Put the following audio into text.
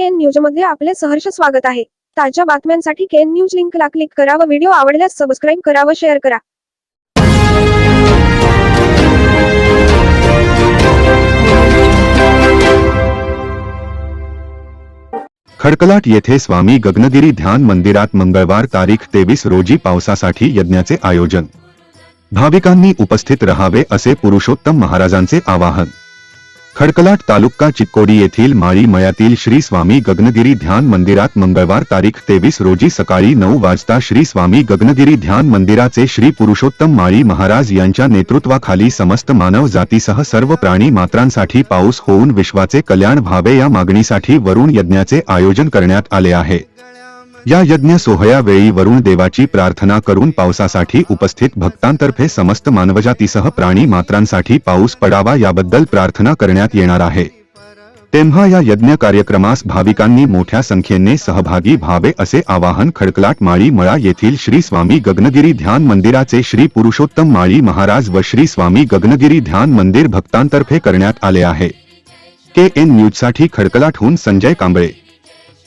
N न्यूजमध्ये आपले सहर्ष स्वागत आहे. ताज्या बातम्यांसाठी केन न्यूज लिंकला क्लिक करा व व्हिडिओ आवडल्यास सबस्क्राईब करा व शेअर करा. खडकलाट येथे स्वामी गगनगिरी ध्यान मंदिरात मंगळवार तारीख तेवीस रोजी पावसासाठी यज्ञाचे आयोजन. भाविकांनी उपस्थित रहावे असे पुरुषोत्तम महाराजांचे आवाहन. खडकलाट तालुका चिक्कोडी येथील माळी मयातील श्री स्वामी गगनगिरी ध्यान मंदिरात मंगळवार तारीख तेवीस रोजी सकाळी नऊ वाजता श्री स्वामी गगनगिरी ध्यान मंदिराचे श्री पुरुषोत्तम माळी महाराज यांच्या नेतृत्वाखाली समस्त मानव जातीसह सर्व प्राणी मात्रांसाठी पाऊस होऊन विश्वाचे कल्याण व्हावे या मागणीसाठी वरुण यज्ञाचे आयोजन करण्यात आले आहे. या यज्ञ सोहळ्यावेळी वरुण देवाची प्रार्थना करून पावसासाठी उपस्थित भक्तांतर्फे समस्त मानवजातीसह प्राणी मात्रांसाठी पाऊस पडावा याबद्दल प्रार्थना करण्यात येणार आहे. तेव्हा या यज्ञ कार्यक्रमास भाविकांनी मोठ्या संख्येने सहभागी व्हावे असे आवाहन खडकलाट माळी मळा येथील श्री स्वामी गगनगिरी ध्यान मंदिराचे श्री पुरुषोत्तम माळी महाराज व श्री स्वामी गगनगिरी ध्यान मंदिर भक्तांतर्फे करण्यात आले आहे. के एन न्यूजसाठी खडकलाटहून संजय कांबळे.